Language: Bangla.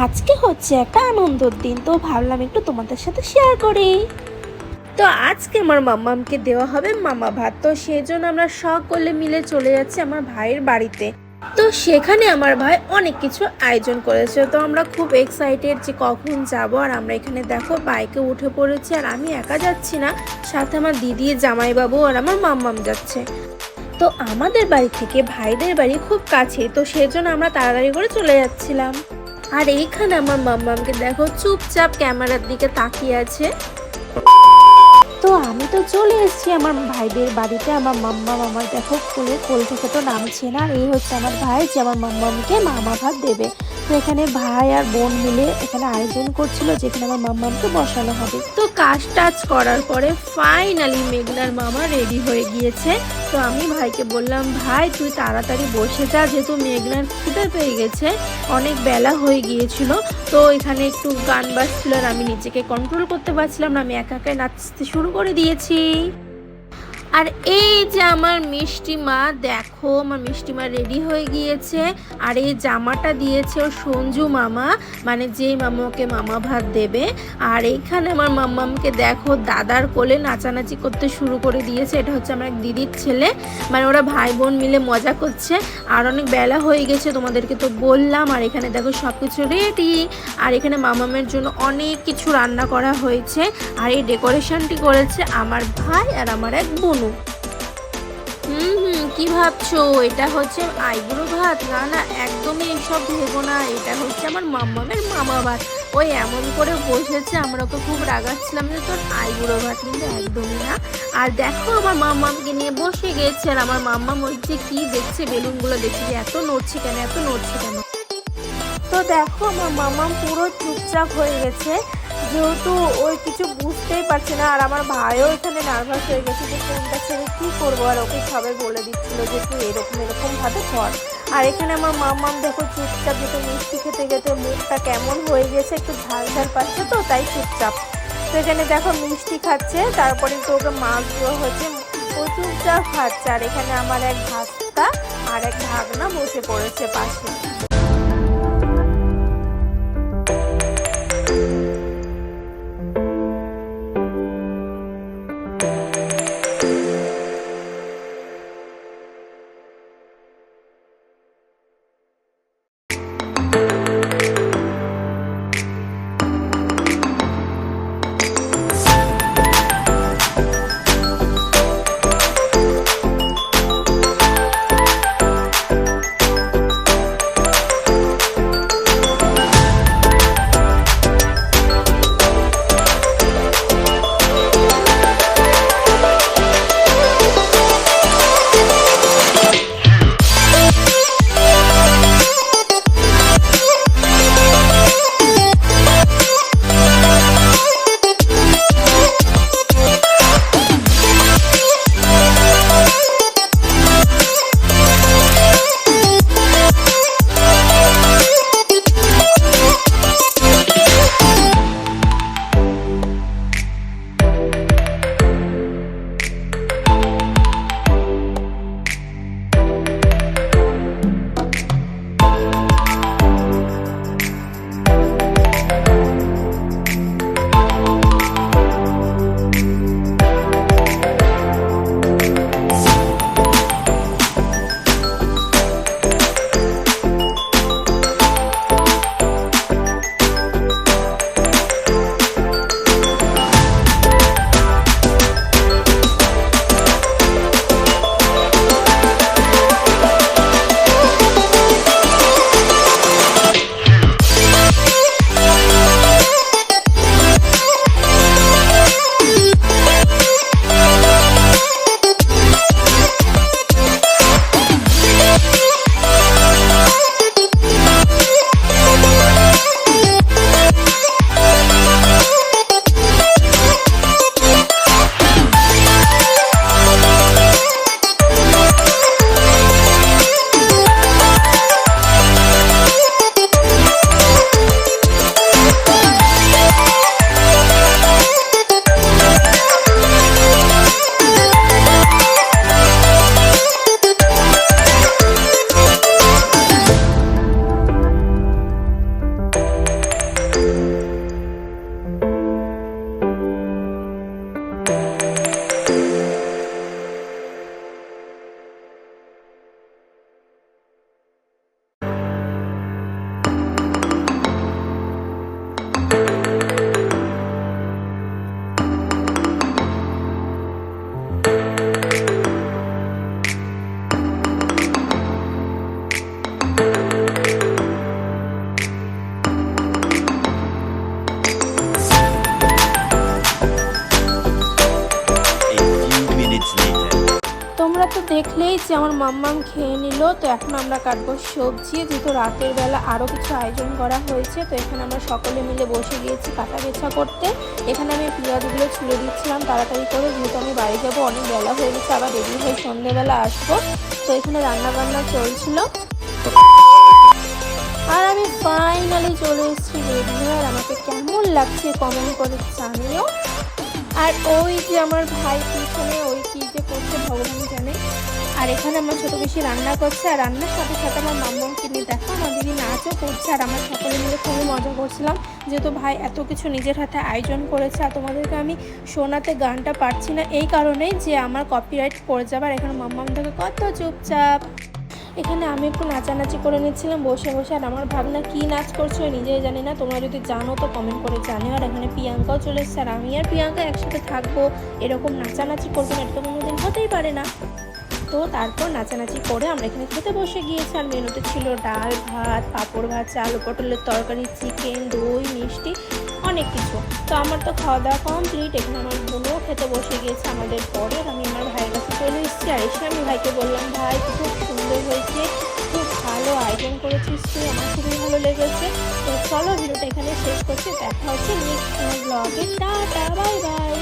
আজকে হচ্ছে একটা আনন্দের দিন, তো ভাবলাম একটু তোমাদের সাথে শেয়ার করি। তো আজকে আমার মাম্মামকে দেওয়া হবে মামা ভাত, তো সেই জন্য আমরা সকলে মিলে চলে যাচ্ছি আমার ভাইয়ের বাড়িতে। তো সেখানে আমার ভাই অনেক কিছু আয়োজন করেছে, তো আমরা খুব এক্সাইটেড যে কখন যাব, আর আমরা এখানে দেখো বাইকে উঠে পড়েছি, আর আমি একা যাচ্ছি না, সাথে আমার দিদি, জামাইবাবু আর আমার মাম্মাম যাচ্ছে। তো আমাদের বাড়ি থেকে ভাইদের বাড়ি খুব কাছে তো সেজন্য আমরা তাড়াতাড়ি করে চলে যাচ্ছিলাম। আর এইখানে আমার মাম্মামকে দেখো চুপচাপ ক্যামেরার দিকে তাকিয়ে আছে। তো আমি তো চলে এসেছি আমার ভাইদের বাড়িতে। আমার মাম্মা মামার দেখো কোলে কোল থেকে তো নামছে না। এই হচ্ছে আমার ভাই যে আমার মাম্মামকে মামা ভাত দেবে। তো এখানে ভাই আর বোন মিলে এখানে আয়োজন করছিল, যেখানে আমার মাম্মামকে বসানো হবে। তো কাজ টাজ করার পরে ফাইনালি মেঘনার মামা রেডি হয়ে গিয়েছে। তো আমি ভাইকে বললাম, ভাই, তুই তাড়াতাড়ি বসে যা, যেহেতু মেঘনার খিদে পেয়ে গেছে, অনেক বেলা হয়ে গিয়েছিল। তো এখানে একটু গান বাজছিল আর আমি নিজেকে কন্ট্রোল করতে পারছিলাম না, আমি একা একাই নাচতে শুরু করে দিয়েছি। আর এই যে আমার মিষ্টি মা, দেখো আমার মিষ্টি মা রেডি হয়ে গিয়েছে। আর এই জামাটা দিয়েছে ও সঞ্জু মামা মানে যে মামাকে মামা ভাত দেবে। আর এইখানে আমার মাম্মামকে দেখো দাদার কোলে নাচানাচি করতে শুরু করে দিয়েছে। এটা হচ্ছে আমার এক দিদির ছেলে। মানে ওরা ভাই বোন মিলে মজা করছে। আর অনেক বেলা হয়ে গেছে, তোমাদেরকে তো বললাম। আর এখানে দেখো সব কিছু রেডি আর এখানে মামামের জন্য অনেক কিছু রান্না করা হয়েছে। আর এই ডেকোরেশনটি করেছে আমার ভাই আর আমার এক বোনু। হুম হুম, কি ভাবছ? এটা হচ্ছে আইবুড়ো ভাত? না না, একদমই এসব ভেবো না। এটা হচ্ছে আমার মাম্মামের মামা ভাত। ওই এমন করে বসেছে, আমরা তো খুব রাগাচ্ছিলাম যে তোর আইবুড়ো ভাত কিন্তু একদমই না। আর দেখো, আমার মাম্মামকে নিয়ে বসে গেছে আর আমার মাম্মাম হচ্ছে কি দেখছে বেলুনগুলো দেখছে যে এত নড়ছে কেন? এত নড়ছে কেন? তো দেখো, আমার মামাম পুরো চুপচাপ হয়ে গেছে। যেহেতু ওই কিছু বুঝতেই পারছে না, আর আমার ভাইও এখানে নার্ভাস হয়ে গেছে যে কোনটা ছেড়ে কী করব, আর ওকে সবাই বলে দিচ্ছিল যে তুই এরকম এরকম ভাবে কর। আর এখানে আমার মামাম দেখো চুপচাপ যেহেতু মিষ্টি খেতে খেতে মুখটা কেমন হয়ে গেছে, একটু ঝাল ঝাল পাচ্ছে তো, তাই চুপচাপ। তো এখানে দেখো মিষ্টি খাচ্ছে, তারপরে তো ওকে মাছ দেওয়া হয়েছে ও চুপচাপ খাচ্ছে। আর এখানে আমার এক ভাস্তা আর এক ভাগনা বসে পড়েছে পাশে। দেখলেই যে আমার মাম্মাম খেয়ে নিল। তো এখন আমরা কাটবো সবজি, যেহেতু রাতের বেলা আরও কিছু আয়োজন করা হয়েছে, তো এখানে আমরা সকলে মিলে বসে গিয়েছি কাটা বেছা করতে। এখানে আমি পেঁয়াজগুলো ছুলে দিচ্ছিলাম তাড়াতাড়ি করে, যেহেতু আমি বাড়ি যাব, অনেক বেলা হয়ে গেছে, আবার রেডি হয়ে সন্ধ্যেবেলা আসব। তো এখানে রান্না বান্না চলছিল। আর আমি ফাইনালি চলে এসেছি রেডি হয়ে আর আমাকে কেমন লাগছে কমেন্ট করে জানিও। আর ওই যে আমার ভাই পিছনে, ওই কি যে করছে ভগবান জানে। আর এখানে আমার ছোট বেশি রান্না করছে, আর রান্নার সাথে সাথে আমার মাম্মাকে নিয়ে দেখো, আমার দিদি নাচও করছে, আর আমরা সকলে মিলে খুবই মজা করছিলাম। যেহেতু ভাই এত কিছু নিজের হাতে আয়োজন করেছে, আর তোমাদেরকে আমি শোনাতে গানটা পারছি না, এই কারণেই যে আমার কপিরাইট পড়ে যাবে। আর এখানে মাম্মাম থেকে কত চুপচাপ এখানে আমি একটু নাচানাচি করে নিচ্ছিলাম, বসে বসে। আর আমার ভাবনা, কি নাচ করছ নিজেই জানি না। তোমরা যদি জানো তো কমেন্ট করে জানিও। আর এখানে প্রিয়াঙ্কাও চলে এসছে। আর আমি আর প্রিয়াঙ্কা একসাথে থাকব। এরকম নাচানাচি করব না, এটা তো কোনোদিন হতেই পারে না। তো তারপর নাচানাচি করে আমরা এখানে খেতে বসে গিয়েছি। আর মেনুতে ছিল ডাল, ভাত, পাঁপড় ভাজা, আলু পটলের তরকারি, চিকেন, দই, মিষ্টি, অনেক কিছু। তো আমার তো খাওয়া দাওয়া কমপ্লিট এখানে আমার বোনও খেতে বসে গিয়েছে আমাদের পরে। আমি আর এসে আমি ভাইকে বললাম, ভাই, খুব সুন্দর হয়েছে, খুব ভালো আয়োজন করেছিস তুই, আমার খুবই ভালো লেগেছে। তো চলো, ভিডিওটা এখানে শেষ করছি, দেখা হচ্ছে নেক্সট ব্লগে টাটা বাই বাই